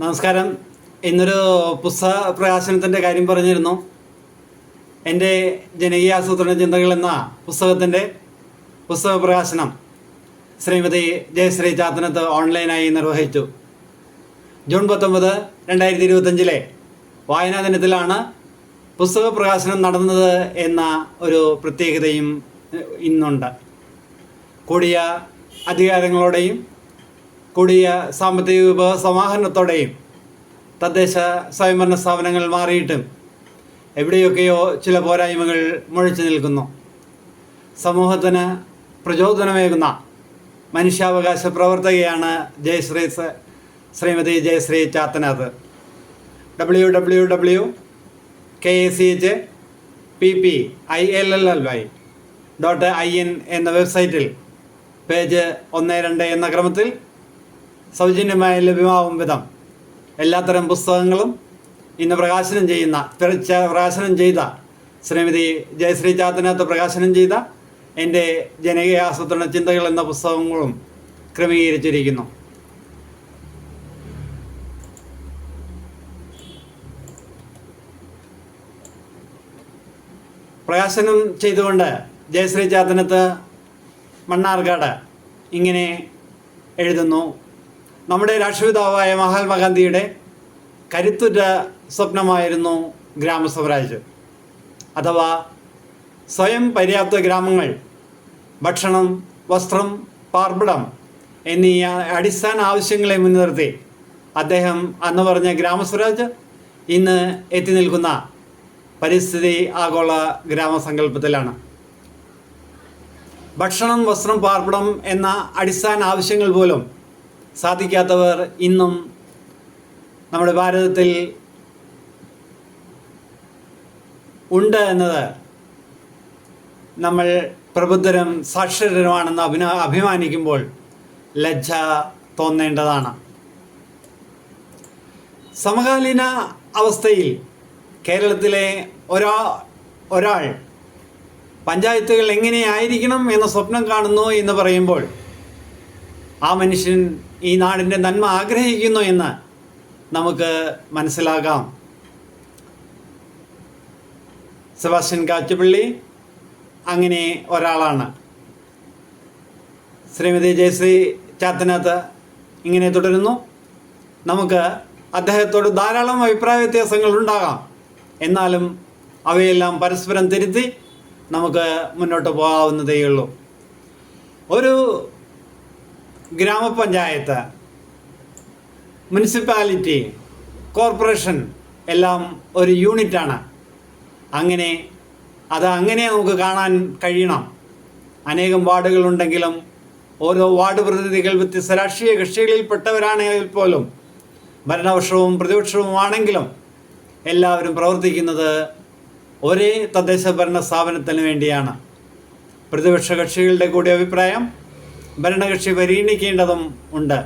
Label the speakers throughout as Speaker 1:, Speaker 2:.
Speaker 1: നമസ്കാരം. ഇന്നൊരു പുസ്തക പ്രകാശനത്തിന്റെ കാര്യം പറഞ്ഞിരുന്നു. എന്റെ ജനകീയ ആസൂത്രണ ചിന്തകൾ എന്ന പുസ്തകത്തിന്റെ പുസ്തക പ്രകാശനം ശ്രീമതി ജയശ്രീ ചാത്തനത്ത് ഓൺലൈനായി നിർവഹിച്ചു. ജൂൺ പത്തൊമ്പത് രണ്ടായിരത്തി ഇരുപത്തഞ്ചിലെ വായനാ ദിനത്തിലാണ് പുസ്തക പ്രകാശനം നടന്നത് എന്ന ഒരു പ്രത്യേകതയും ഇന്നുണ്ട്. കൂടിയ അധികാരങ്ങളോടെയും കൂടിയ സാമ്പത്തിക വിഭവ സമാഹരണത്തോടെയും തദ്ദേശ സ്വയംഭരണ സ്ഥാപനങ്ങൾ മാറിയിട്ടും എവിടെയൊക്കെയോ ചില പോരായ്മകൾ മുഴച്ചു നിൽക്കുന്നു. സമൂഹത്തിന് പ്രചോദനമേകുന്ന മനുഷ്യാവകാശ പ്രവർത്തകയാണ് Jayashree Shrimati Jayashree Chathanath. W W W K A C H P P I L L L Y dot I N എന്ന വെബ്സൈറ്റിൽ പേജ് ഒന്ന് രണ്ട് എന്ന ക്രമത്തിൽ സൗജന്യമായി ലഭ്യമാവും വിധം എല്ലാത്തരം പുസ്തകങ്ങളും ഇന്ന് പ്രകാശനം ചെയ്യുന്ന പ്രകാശനം ചെയ്ത ശ്രീമതി ജയശ്രീ ചാത്തനകത്ത് പ്രകാശനം ചെയ്ത എന്റെ ജനകീയ ആസൂത്രണ ചിന്തകൾ എന്ന പുസ്തകങ്ങളും ക്രമീകരിച്ചിരിക്കുന്നു. പ്രകാശനം ചെയ്തുകൊണ്ട് ജയശ്രീ ചാത്തനത്ത് മണ്ണാർക്കാട് ഇങ്ങനെ എഴുതുന്നു. നമ്മുടെ രാഷ്ട്രപിതാവായ മഹാത്മാഗാന്ധിയുടെ കരുത്തുറ്റ സ്വപ്നമായിരുന്നു ഗ്രാമസ്വരാജ് അഥവാ സ്വയം പര്യാപ്ത ഗ്രാമങ്ങൾ ഭക്ഷണം വസ്ത്രം പാർപ്പിടം എന്നീ അടിസ്ഥാന ആവശ്യങ്ങളെ മുൻനിർത്തി അദ്ദേഹം അന്ന് പറഞ്ഞ ഗ്രാമസ്വരാജ് ഇന്ന് എത്തി നിൽക്കുന്ന പരിസ്ഥിതി ആഗോള ഗ്രാമസങ്കല്പത്തിലാണ് ഭക്ഷണം വസ്ത്രം പാർപ്പിടം എന്ന അടിസ്ഥാന ആവശ്യങ്ങൾ പോലും സാധിക്കാത്തവർ ഇന്നും നമ്മുടെ ഭാരതത്തിൽ ഉണ്ട് എന്നത് നമ്മൾ പ്രബുദ്ധരും സാക്ഷരരുമാണെന്ന് അഭിന അഭിമാനിക്കുമ്പോൾ ലജ്ജ തോന്നേണ്ടതാണ്. സമകാലീന അവസ്ഥയിൽ കേരളത്തിലെ ഒരാ ഒരാൾ പഞ്ചായത്തുകൾ എങ്ങനെയായിരിക്കണം എന്ന സ്വപ്നം കാണുന്നു എന്ന് പറയുമ്പോൾ ആ മനുഷ്യൻ ഈ നാടിന്റെ നന്മ ആഗ്രഹിക്കുന്നു എന്ന് നമുക്ക് മനസ്സിലാകാം. സെബാസ്റ്റ്യൻ കാച്ചുപള്ളി അങ്ങനെ ഒരാളാണ്. ശ്രീമതി ജയശ്രീ ചാത്തനകത്ത് ഇങ്ങനെ തുടരുന്നു. നമുക്ക് അദ്ദേഹത്തോട് ധാരാളം അഭിപ്രായ വ്യത്യാസങ്ങൾ ഉണ്ടാകാം. എന്നാലും അവയെല്ലാം പരസ്പരം തിരുത്തി നമുക്ക് മുന്നോട്ട് പോകാവുന്നതേയുള്ളൂ. ഒരു ഗ്രാമപഞ്ചായത്ത് മുനിസിപ്പാലിറ്റി കോർപ്പറേഷൻ എല്ലാം ഒരു യൂണിറ്റാണ്. അങ്ങനെ അത് അങ്ങനെ നമുക്ക് കാണാൻ കഴിയണം. അനേകം വാർഡുകളുണ്ടെങ്കിലും ഓരോ വാർഡ് പ്രതിനിധികൾ വ്യത്യസ്ത രാഷ്ട്രീയ കക്ഷികളിൽപ്പെട്ടവരാണെങ്കിൽ പോലും ഭരണപക്ഷവും പ്രതിപക്ഷവും ആണെങ്കിലും എല്ലാവരും പ്രവർത്തിക്കുന്നത് ഒരേ തദ്ദേശ ഭരണ സ്ഥാപനത്തിന് വേണ്ടിയാണ്. പ്രതിപക്ഷ കക്ഷികളുടെ കൂടി അഭിപ്രായം ഭരണകക്ഷി പരിഗണിക്കേണ്ടതും ഉണ്ട്.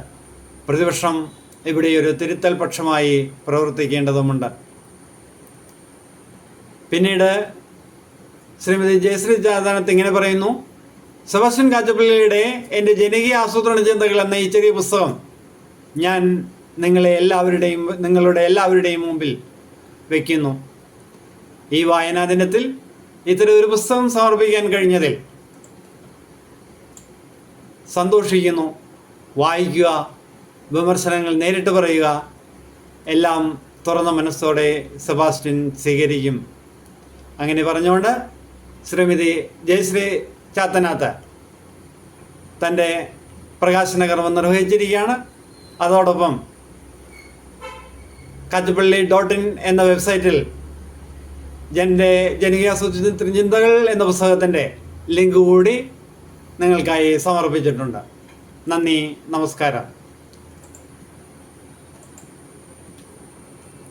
Speaker 1: പ്രതിപക്ഷം ഇവിടെ ഒരു തിരുത്തൽ പക്ഷമായി പ്രവർത്തിക്കേണ്ടതുമുണ്ട്. പിന്നീട് ശ്രീമതി ജയശ്രീ ജാദാനത്ത് ഇങ്ങനെ പറയുന്നു. സെബസ്റ്റ്യൻ കാച്ചപ്പള്ളിയുടെ എന്റെ ജനകീയ ആസൂത്രണ ചിന്തകൾ എന്ന ഈ ചെറിയ പുസ്തകം ഞാൻ നിങ്ങളെ എല്ലാവരുടെയും നിങ്ങളുടെ എല്ലാവരുടെയും മുമ്പിൽ വയ്ക്കുന്നു ഈ വായനാ ദിനത്തിൽ ഇത്തരം ഒരു പുസ്തകം സമർപ്പിക്കാൻ കഴിഞ്ഞതിൽ സന്തോഷിക്കുന്നു. വായിക്കുക വിമർശനങ്ങൾ നേരിട്ട് പറയുക എല്ലാം തുറന്ന മനസ്സോടെ സെബാസ്റ്റ്യൻ സ്വീകരിക്കും. അങ്ങനെ പറഞ്ഞുകൊണ്ട് ശ്രീമതി ജയശ്രീ ചാത്തനാത്ത് തന്റെ പ്രകാശന കർമ്മം നിർവഹിച്ചിരിക്കുകയാണ്. അതോടൊപ്പം കാച്ചുപള്ളി ഡോട്ട് ഇൻ എന്ന വെബ്സൈറ്റിൽ എന്റെ ജനകീയ ആസൂത്രണ ചിന്തകൾ എന്ന പുസ്തകത്തിന്റെ ലിങ്ക് കൂടി നിങ്ങൾക്കായി സമർപ്പിച്ചിട്ടുണ്ട്. നന്ദി നമസ്കാരം.